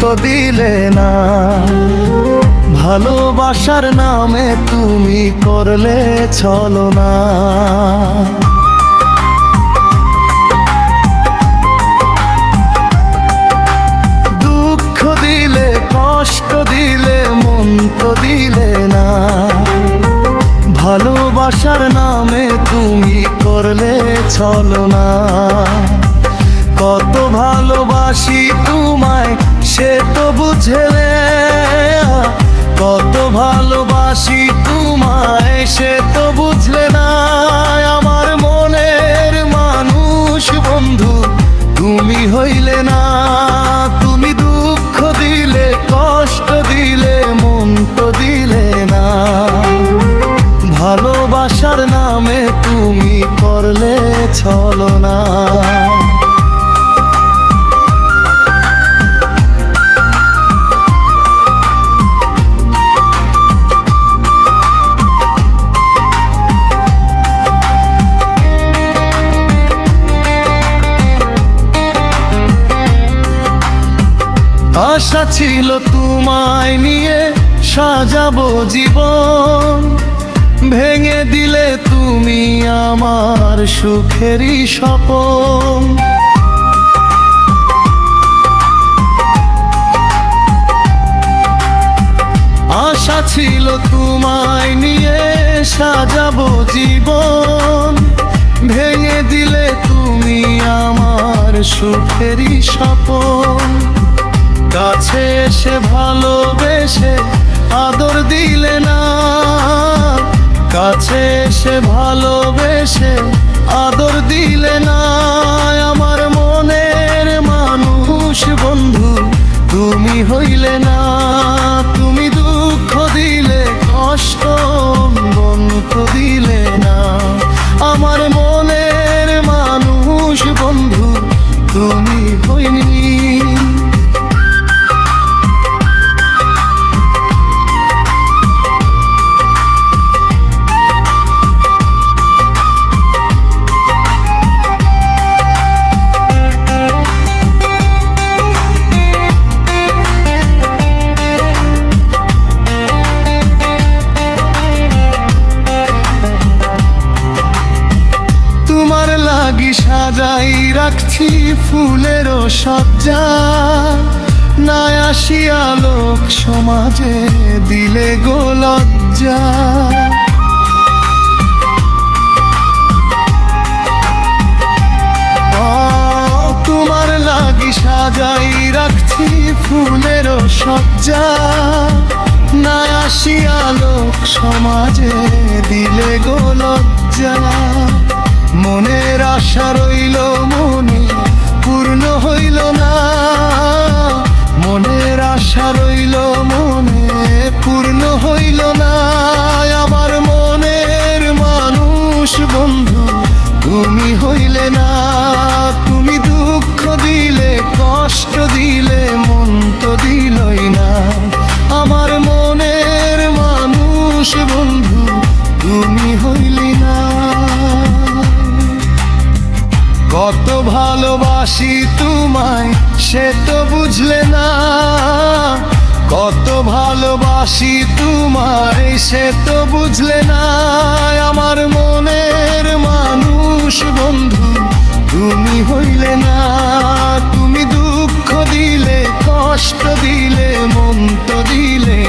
তো দিলে না। ভালোবাসার নামে তুমি করলে চলো না। দুঃখ দিলে, কষ্ট দিলে, মন তো দিলে না। ভালোবাসার নামে তুমি করলে চলো না। ভালোবাসি তোমায়, সে তো বুঝলে না আমার মনের মানুষ বন্ধু। তুমি হইলে না, তুমি দুঃখ দিলে, কষ্ট দিলে, মন তো দিলে না। ভালোবাসার নামে তুমি করলে চলো আশা ছিল তোমায় নিয়ে সাজাবো জীবন। ভেঙে দিলে তুমি আমার সুখেরই স্বপন। আশা ছিল তোমায় নিয়ে সাজাবো জীবন। ভেঙে দিলে তুমি আমার সুখেরই স্বপন। কাছে এসে ভালোবেসে আদর দিলে না। কাছে এসে ভালোবেসে আদর দিলে না। আমার মনের মানুষ বন্ধু, তুমি হইলে না। রাখছি ফুলেরও সজ্জা না আসিয়া লোক সমাজে দিলে গো লজ্জা। ও, তোমার লাগি সাজাই রাখছি ফুলেরও সজ্জা না আসিয়া লোক সমাজে দিলে গো লজ্জা। মনের আশা রইল মনে, পূর্ণ হইল না। মনের আশা রইল মনে, পূর্ণ হইল না। আমার মনের মানুষ বন্ধু, তুমি হইলে না। তুমি দুঃখ দিলে, কষ্ট দিলে, মন তো দিলই না। আমার মনের মানুষ বন্ধু, তুমি হইলি না। কত ভালোবাসি তোমায়, সে তো বুঝলে না। কত ভালোবাসি তোমায়, সে তো বুঝলে না। আমার মনের মানুষ বন্ধু, তুমি হইলে না। তুমি দুঃখ দিলে, কষ্ট দিলে মন তো দিলে